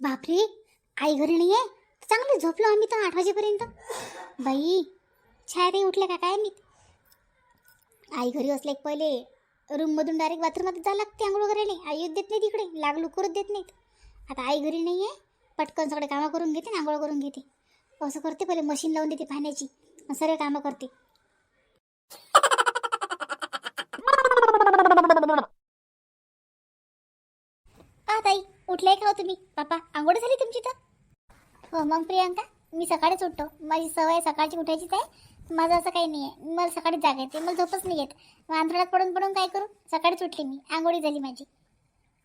बापरे आई घरी नाही आहे चांगलं झोपलो आम्ही तर आठ वाजेपर्यंत. बाई छायाताई उठल्या का काय मी आई घरी असले की पहिले रूममधून डायरेक्ट बाथरूममध्ये जावं लागते आंघोळ करायला. आई येत देत नाही तिकडे लागलू करत देत नाहीत. आता आई घरी नाही आहे पटकन सगळे कामं करून घेते आंघोळ करून घेते. असं करते पहिले मशीन लावून देते पाण्याची सगळे सर्व कामं करते आ ताई उठलाय का हो तुम्ही? पापा आंघोळ झाली तुमची तर? हो मग प्रियांका मी सकाळीच उठतो. माझी सवय सकाळची उठायचीच आहे. माझं असं काही नाही आहे मला सकाळीच जागा येते. मला झोपच नाही येत. मग पडून पडून काय करू? सकाळीच उठली मी. आंघोळी झाली माझी.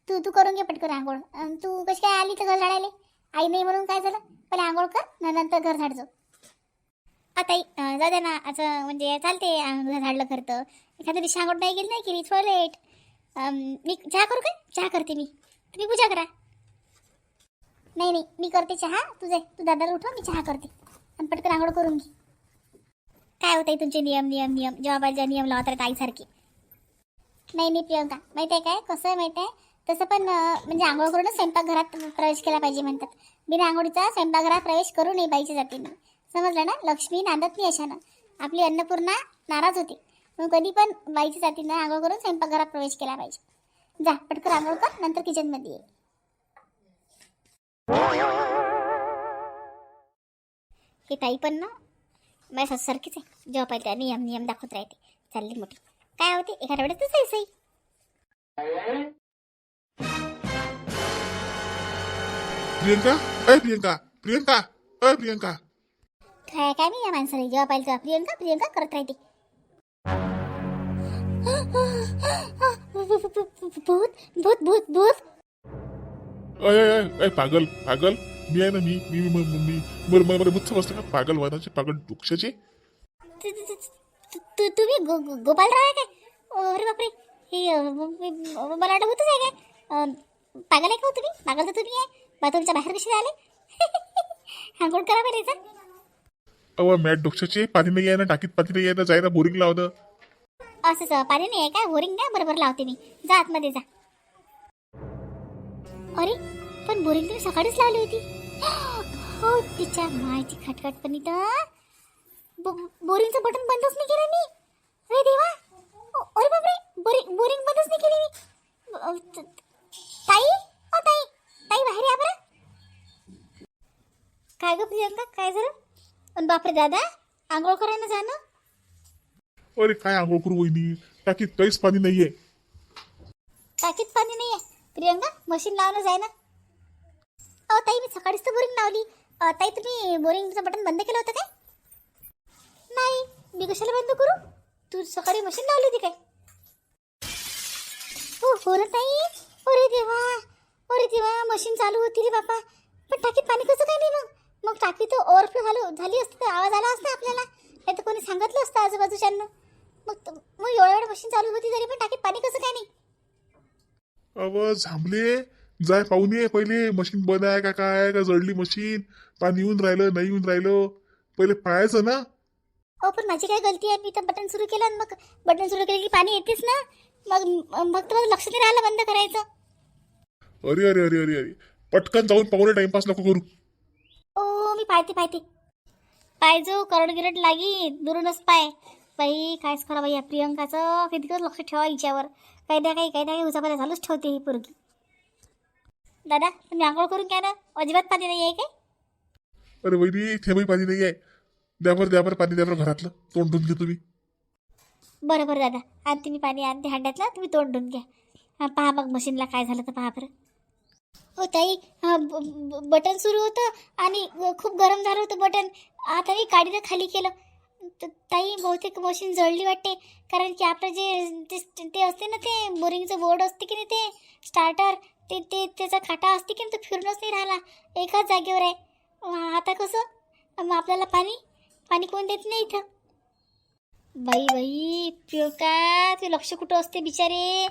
तू तू करून घे पटकन आंघोळ. तू कशी काय आली तर घर झाडायला? आई नाही म्हणून काय झालं? पहिले आंघोळ कर नंतर घर झाडजो आता अं, जाऊ दे ना. असं म्हणजे चालते घर झाडलं करतं. एखाद्या दिवशी आंघोळ नाही गेली नाही केली? थोडं लेट. मी चहा करू काय? चहा करते मी. तुम्ही पूजा करा नाही नाही मी करते चहा. तुझे तू दादाला उठव मी चहा करते. आणि पटकन आंघोळ करून घे. काय होत आहे तुमचे नियम नियम नियम? जेव्हा पाहिजे नियम लावतात आहेत आईसारखे नाही नाही प्रियंका. माहिती आहे काय? कसं आहे माहिती आहे तसं पण म्हणजे आंघोळ करूनच स्वयंपाकघरात प्रवेश केला पाहिजे म्हणतात. बिना आंघोळीचा स्वयंपाकघरात प्रवेश करू नये पाहिजे जातीने. समजलं ना? लक्ष्मी नांदत नाही अशानं. आपली अन्नपूर्णा नाराज होते. मग कधी पण बाईच्या जातीनं आंघोळ करून स्वयंपाकघरात प्रवेश केला पाहिजे. जा पटकन आंघोळ कर नंतर किचनमध्ये ये. हे ताई पण ना माझ्या सासूसारखीच आहे. जेव्हा पाहिजे नियम नियम दाखवत राहते. चालली मोठी. काय होते? एखाद्या वेळेस तसं सई. प्रियंका? अय प्रियंका. प्रियंका? अय प्रियंका. काय काय नाही या माणसाने जेव्हा पाहिजे तेव्हा प्रियंका प्रियंका करत राहते. भूत भूत भूत भूत. अय अय अय पागल पागल. मी आहे ना मी मी मी मी बरं मला मुच्छ बसतं का? पागल वानाचे पागल डोक्षाचे तुम्ही गो- गो- गोपालराव आहे काय? अरे बापरे. हे मला वाटत होतच आहे काय? पागल आहे का हो तुम्ही? पागल तर तुम्ही आहे. बा तुमच्या बाहेर कशी आले आंघोळ करा बरं अव मॅट डोक्षाचे पाणी नाही आहे ना टाकीत पाणी नाही आहे ना जाय ना बोरिंग लावलं असंच अ, पाणी नाही आहे काय? बोरिंग नाही बरोबर लावते मी. जा आतमध्ये जा. अरे पण बोरिंग तुम्ही सकाळीच लावली होती. हो तिच्या मायची खटखट पण इथं. बो- बोरिंगचं बटन बंदच नाही केलं मी. अरे देवा. अरे बापरे. बोरिंग बोरिंग बंदच नाही केली मी. ताई? ओ ताई. ताई बाहेर या बरं. काय ग प्रियंका? काय झालं? पण बापरे दादा आंघोळ करायला जाणं? अरे काय आंघोळ करू वहिनी टाकीत काहीच पाणी नाहीये टाकीत पाणी नाही आहे प्रियंका मशीन लावणं जाय ना अहो ताई मी सकाळीच तर बोरिंग लावली अ, ताई तुम्ही बोरिंगचं बटन बंद केलं होतं काय? नाही मी कशाला बंद करू। तू सकाळी मशीन लावली होती काय हो हो ना ताई। अरे देवा अरे देवा मशीन चालू होती रे बापा पण टाकीत पाणी कसं काय नाही मग। मग टाकी तर ओव्हरफ्लो झालो झाली असती तर आवाज आला असता आपल्याला। नाही तर कोणी सांगितलं असतं आजूबाजूच्यांना। मग मग एवढ्या वेळ मशीन चालू होती तरी पण टाकीत पाणी कसं काय नाही? अव झांबले जाय पाहून ये पहिले मशीन बंद आहे का काय आहे का जळली मशीन? पाणी येऊन राहिलं नाही येऊन राहिलं. पहिले पाहायचं ना. हो पण माझी काय गलती आहे? मी तर बटन सुरू केलं आणि मग बटन सुरू केलं की पाणी येतेच ना. मग मग तर माझं लक्ष नाही राहिलं बंद करायचं. अरे अरे अरे अरे अरे. पटकन जाऊन पाहून टाइमपास नको करू. ओ मी पाहते पाहते. पाय जो करड गिरड लागी दुरूनच पाय. बाई कायच करा बाई या प्रियंकाचं. दिवस लक्ष ठेवा हिच्यावर. काही ना काही काही ना काही उचापाला चालूच ठेवते ही पोरगी. दादा तुम्ही आंघोळ करून घ्या ना. अजिबात पाणी नाही आहे काय? अरे वहिनी थेंबही पाणी नाही आहे द्यावर द्यावर पाणी द्यावर घरातलं. तोंड धुवून घे तुम्ही. बरं बरं दादा. आणते मी पाणी आणते हांड्यातलं तुम्ही तोंड धुवून घ्या. हा पहा मग मशीनला काय झालं तर पहा बरं. हो ताई हा ब- ब- बटन सुरू होतं आणि खूप गरम झालं होतं बटन. आता मी गाडीनं खाली केलं. ताई बहुतेक मशीन जळली वाटते. कारण की आपलं जे ते- ते असते ना ते बोरिंगचं बोर्ड असते की नाही ते स्टार्टर ते ते त्याचा खाटा असते की नाही तो फिरूनच नाही राहिला. एकाच जागेवर आहे. आता कसं? मग आपल्याला पाणी पाणी कोण देत नाही इथं? बाई बाई प्रियंका ते लक्ष कुठं असते बिचारे?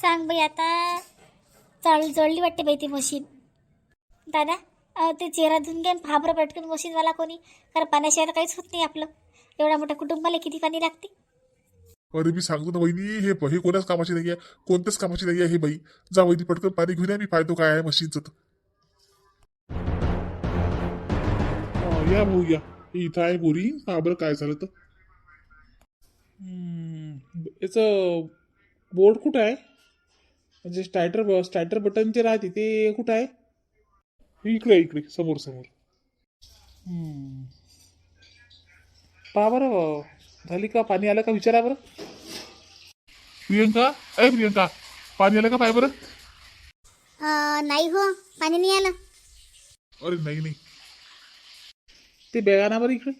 सांग बाई आता. चाल जळली वाटते बाई ती मशीन. दादा ते चेहरा धुवून घ्या पहा पटकन मशीनवाला कोणी. कारण पाण्याशिवाय काहीच होत नाही आपलं. एवढ्या मोठ्या कुटुंबाला किती पाणी लागते? अरे मी सांगतो ना वहिनी हे हे कोणाच कामाची नाही आहे कोणत्याच कामाची नाही आहे हे बाई. जा वहिनी पटकन पाणी घेऊन या मी पाहतो काय आहे मशीनचं तर. या भाऊ या. इथं आहे बोरी. हा बरं काय झालं तर? याचं बोर्ड कुठं आहे? म्हणजे स्टार्टर स्टार्टर बटन जे राहते ते कुठं आहे? इकडे इकडे समोर समोर. पहा बरं झाली का? पाणी आलं का? विचारा बरं. प्रियंका अय प्रियंका पाणी आलं का? पाय बरं. अं, नाही हो पाणी नाही आलं. अरे नाही नाही. ते बॅगाना बरं इकडे.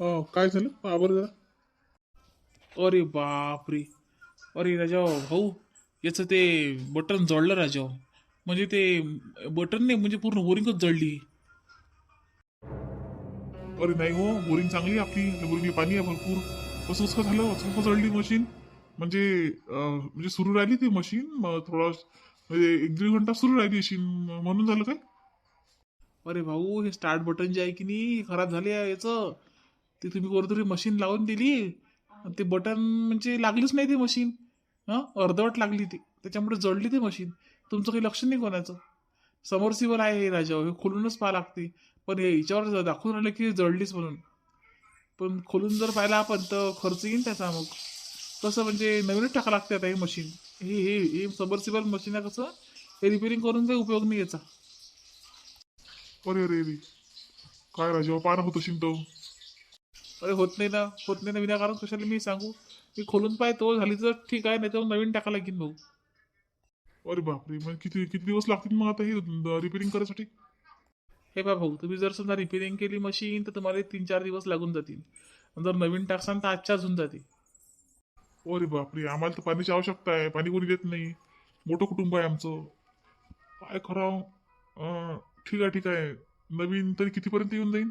अं, काय झालं? पहा बरं जरा. अरे बापरे. अरे राजा भाऊ याचं ते बटन जळलं राजा म्हणजे ते बटन नाही म्हणजे पूर्ण बोरिंगच जळली. अरे नाही हो बोरिंग चांगली आहे आपली. बोरिंगला पाणी आहे भरपूर. कसं कसं झालं. कसं कसं जळली मशीन. म्हणजे अं, म्हणजे सुरू राहिली ती मशीन. मग थोडा म्हणजे एक दीड घंटा सुरू राहिली अशी. म- म्हणून झालं काय? अरे भाऊ हे स्टार्ट बटन जे आहे की नाही हे खराब झाले आहे याचं. ते तुम्ही कोणतरी मशीन लावून दिली. आणि ते बटन म्हणजे लागलीच नाही ती मशीन. हां? अर्धवट लागली ती. त्याच्यामुळे जळली ती मशीन. तुमचं काही लक्ष नाही कोणाचं? समोरसिबल आहे हे राजा हे खोलूनच पाहा लागते. पण हे याच्यावर दाखवून राहिलं की जळलीच म्हणून. पण खोलून जर पाहिला आपण तर खर्च येईन त्याचा मग कसं म्हणजे नवीनच टाका लागते आता हे मशीन हे हे हे सबर्सिबल मशीन आहे कसं? हे रिपेअरिंग करून काही उपयोग नाही याचा. अरे अरे अरे. काय राजा पानं होत असेल तो. अरे होत नाही ना. होत नाही ना विनाकारण कशाला मी सांगू? मी खोलून पाहतो झाली तर ठीक आहे नाही तर नवीन टाका लागेल भाऊ. अरे बापरे मग किती किती दिवस लागतील मग आता हे रिपेअरिंग करायसाठी? हे पहा भाऊ तुम्ही जर समजा रिपेअरिंग केली मशीन तर तुम्हाला तीन चार दिवस लागून जातील. जर नवीन टाकसान तर आजच्याच होऊन जाते अरे बापरे आम्हाला तर पाण्याची आवश्यकता आहे. पाणी कोणी देत नाही. मोठं कुटुंब आहे आमचं. काय खरं अं, ठीक आहे ठीक आहे. नवीन तरी कितीपर्यंत येऊन जाईल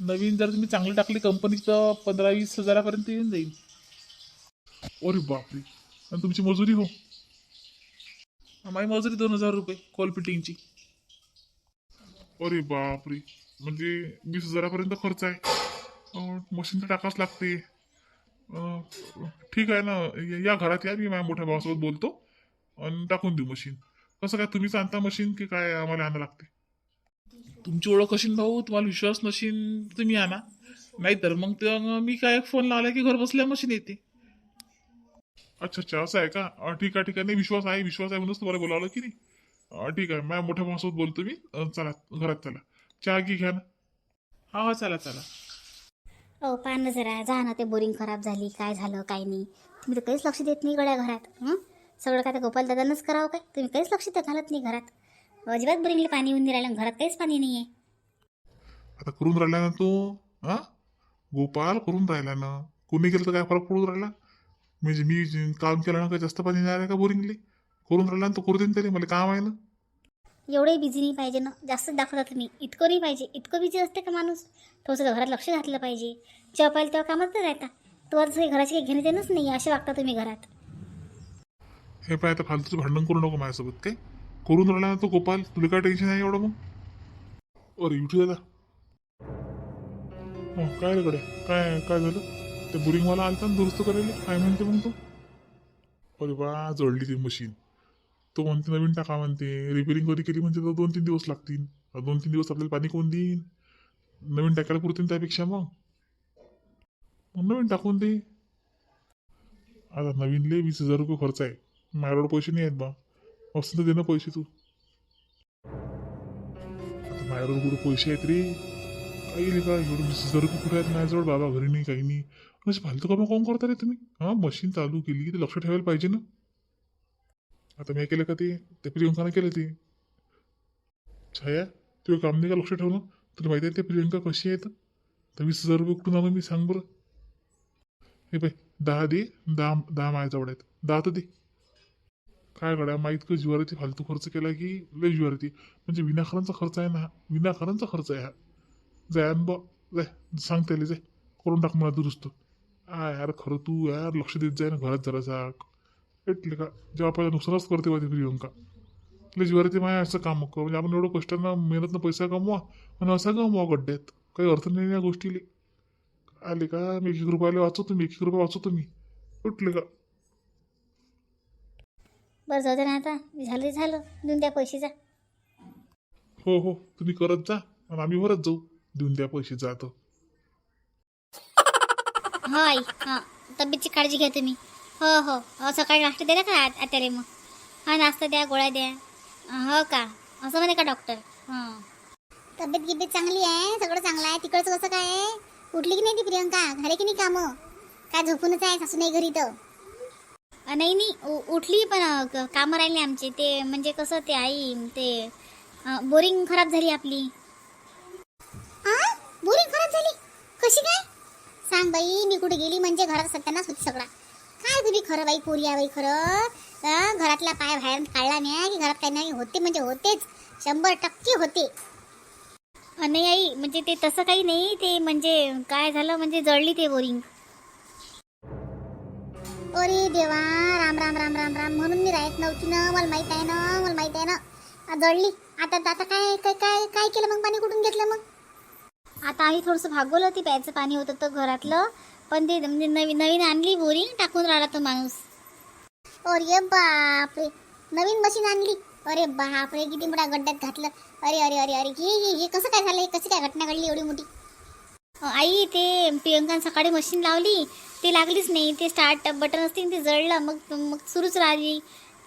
नवीन जर तुम्ही चांगलं टाकली कंपनी तर पंधरा वीस हजारापर्यंत येऊन जाईल अरे बापरे. आणि तुमची मजुरी हो? माझी मजुरी दोन हजार रुपये कॉल फिटिंगची अरे बापरे. म्हणजे वीस हजारापर्यंत खर्च आहे. मशीन तर टाकावंच लागते. ठीक आहे ना. या- घरात या मी माझ्या मोठ्या भावासोबत बोलतो आणि टाकून देऊ मशीन कसं काय तुम्हीच आणता मशीन की काय आम्हाला आणायला लागते? तुमची ओळख असेल भाऊ तुम्हाला विश्वास नसेल तुम्ही आणा. नाहीतर मग ते मी काय फोन लावला की घर बसल्या मशीन येते. अच्छा अच्छा असं आहे का? ठीक आहे ठीक आहे. नाही विश्वास आहे विश्वास आहे म्हणूनच तुम्हाला बोलावलं की नाही? अं, ठीक आहे. माझ्या मोठ्या भावासोबत बोलतो मी. अं, चला घरात चला. चहा घी घ्या ना? हा हा चला चला. हो पहा ना जरा. जा ना ते बोरिंग खराब झाली. काय झालं काय नाही. तुम्ही तर काहीच लक्ष देत नाही गड्या घरात हं? सगळं काय तर गोपाल दादानंच करावं काय? तुम्ही काहीच लक्ष तर घालत नाही घरात. अजिबात बोरिंगला पाणी येऊन नाही राहिलं आणि घरात काहीच पाणी नाही आहे आता करून राहिला ना तो हा? गोपाल करून राहिला ना. कोणी केलं तर काय फरक पडून राहिला? म्हणजे मी जे काम केलं ना काय जास्त पाणी नाही आहे का बोरिंगले करून राहिला ना तो करू दे ना त्याला. मला काम आहे ना. एवढंही बिझी नाही पाहिजे ना. जास्तच दाखवता तुम्ही इतकं नाही पाहिजे. इतकं बिझी असते का माणूस? थोडंसं घरात लक्ष घातलं पाहिजे. जेव्हा पाहिजे तेव्हा कामात राहता. तुम्हाला तसं काही घराची काही घेणं देणंच नाही. असे वागता तुम्ही घरात. हे पाय आता फालतूचं भांडण करू नको माझ्यासोबत काय? करून राहिला ना तो गोपाल. तुला काय टेन्शन आहे एवढं मग? अरे युठी दादा हो काय रे गड्या? काय काय झालं? ते बोरिंगवाला आलता ना दुरुस्त करायला? काय म्हणते मग तो? अरे बा जळली ती मशीन तो म्हणते नवीन टाका म्हणते. रिपेरिंग कधी केली म्हणजे तर दोन तीन दिवस लागतील. दोन तीन दिवस आपल्याला पाणी कोण देईन? नवीन टाकायला पुरतील त्यापेक्षा मग. मग नवीन टाकून दे. आता नवीनले वीस हजार रुपये खर्च आहे. माझ्याकडे पैसे नाही आहेत बा. असं तर दे ना पैसे तू. आता माझ्याकडे कुठे पैसे आहेत रे? काही नाही का एवढे वीस हजार रुपये कुठे आहेत? माझ्याजवळ बाबा घरी नाही काही नाही. असे फालतू कामं कोण करता रे तुम्ही? हां मशीन चालू केली ते लक्ष ठेवायला पाहिजे ना? आता मी केलं का ते? ते प्रियंकानं केलं ती. छाया तुझं काम नाही का लक्ष ठेवलं तुला माहिती आहे ते प्रियंका कशी आहेत? तर वीस हजार रुपये कुठून आणू मी सांग बरं. हे बाई दहा दे दहा दहा माझ्याजवळ आहेत. दहा तर दे. काय गड्या माहीत का ज्वारीची फालतू खर्च केला की लय जिवारती म्हणजे विनाकारांचा खर्च आहे ना हा. विनाकारांचा खर्च आहे हा. जाय बा जाय सांग त्याला जाय करून टाक मला दुरुस्त. आ यार खरं तू यार लक्ष देत जाय ना घरात जरासा. एटले का? जेव्हा आपल्याला नुकसानच करते बा ती प्रियंका. लय ज्वारीची माया असं काम कर. म्हणजे आपण एवढं कष्टानं मेहनतनं पैसा कमवा आणि असा कमवा गड्ड्यात. काही अर्थ नाही या गोष्टीले. आले का? मी एक एक रुपयाला वाचवतो मी एक एक रुपये वाचवतो मी. उठले का? बरं जाऊ दे ना आता. झालं ते झालं. देऊन द्या पैशाचा हो हो. तुम्ही करत जा आणि आम्ही भरत जाऊ. देऊन द्या पैसे जातो हो आई हां. तब्येतची काळजी घ्या तुम्ही. हो हो. हो सकाळी नाश्ता द्या का आ- आत्याले मग? हा नाश्ता द्या गोळ्या द्या. हो का? असं म्हणे का डॉक्टर हां. तब्येत गिब्येत चांगली आहे? सगळं चांगलं आहे? तिकडचं कसं काय आहे? उठली की नाही ती प्रियंका? झाले की नाही कामं? काय झोपूनच आहे सासू नाही घरी तर अ, नाही नाही. उ- उठली पण अ, क- कामं राहिले आमचे. ते म्हणजे कसं ते आई ते बोरिंग खराब झाली आपली. बोरिंग खराब झाली? कशी काय? सांग बाई मी कुठे गेली म्हणजे घरात सत्यानाच होती सगळा. काय तुम्ही खरं बाई पोरी आहे बाई खरं? घरातला पाय बाहेर काढला नाही की घरात काही नाही होते म्हणजे होतेच. शंभर टक्के होते. नाही आई म्हणजे ते तसं काही नाही ते म्हणजे काय झालं म्हणजे जळली ते बोरिंग. अरे देवा राम राम राम राम राम म्हणून मी राहत नव्हती ना मला माहीत आहे ना मला माहीत आहे ना. जळली. आता आता काय काय काय काय केलं मग? पाणी कुठून घेतलं मग? आता आम्ही थोडंसं भागवलं ते प्यायचं पाणी होतं तर घरातलं. पण ते म्हणजे नवीन नवीन आणली बोरिंग टाकून राहिला तो माणूस. अरे बापरे. नवीन मशीन आणली. अरे बापरे किती मोठ्या गड्ड्यात घातलं. अरे अरे अरे अरे हे हे हे कसं काय झालं? हे कशी काय घटना घडली एवढी मोठी? आई ते प्रियंकान सकाळी मशीन लावली. ते लागलीच नाही. ते स्टार्ट बटन असते ते जळलं. मग मग सुरूच राहिली.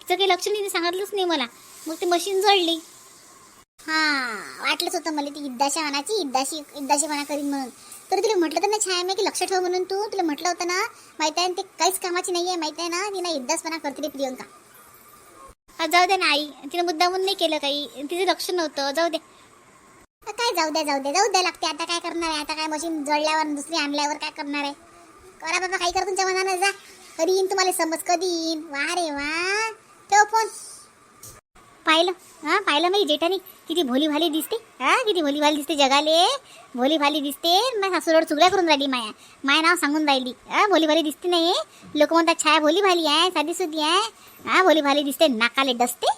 तिचं काही लक्ष नाही ते सांगितलंच नाही मला. मग ते मशीन जळली. हा वाटलंच होतं मला ती इद्दाशी म्हणाची इद्दाशी इद्दाशी म्हणा करीन म्हणून. तर तुला म्हटलं तर ना छाया मी की लक्ष ठेव म्हणून तू. तुला म्हटलं होतं ना माहीत आहे ना, ते काहीच कामाची नाही आहे माहीत आहे ना? तिला इद्दासपणा करते रे प्रियंका. जाऊ दे ना आई. तिने मुद्दामून नाही केलं काही. तिचं लक्ष नव्हतं. जाऊ दे. काय जाऊ द्या जाऊ द्या जाऊ द्या लागते. आता काय करणार आहे? आता काय मशीन जळल्यावर दुसरी आणल्यावर काय करणार आहे? करा बाबा काही कर तुमच्या मनानं जा. कधी येईन तुम्हाला समज कधी येईन? वा रे वा. ठेव फोन. पाहिलं? हा पाहिलं मी जेठानी? किती भोली भाली दिसते. हा किती भोली भाली दिसते जगाले. भोली भाली दिसते. माझ्या सासूरवर चुगल्या करून राहिली माया. माया नाव सांगून राहिली. हा भोली भाली दिसते नाही. लोक म्हणतात छाया भोली भाली आहे साधी सुधी आहे. हा भोली भाली दिसते नाकाले डसते.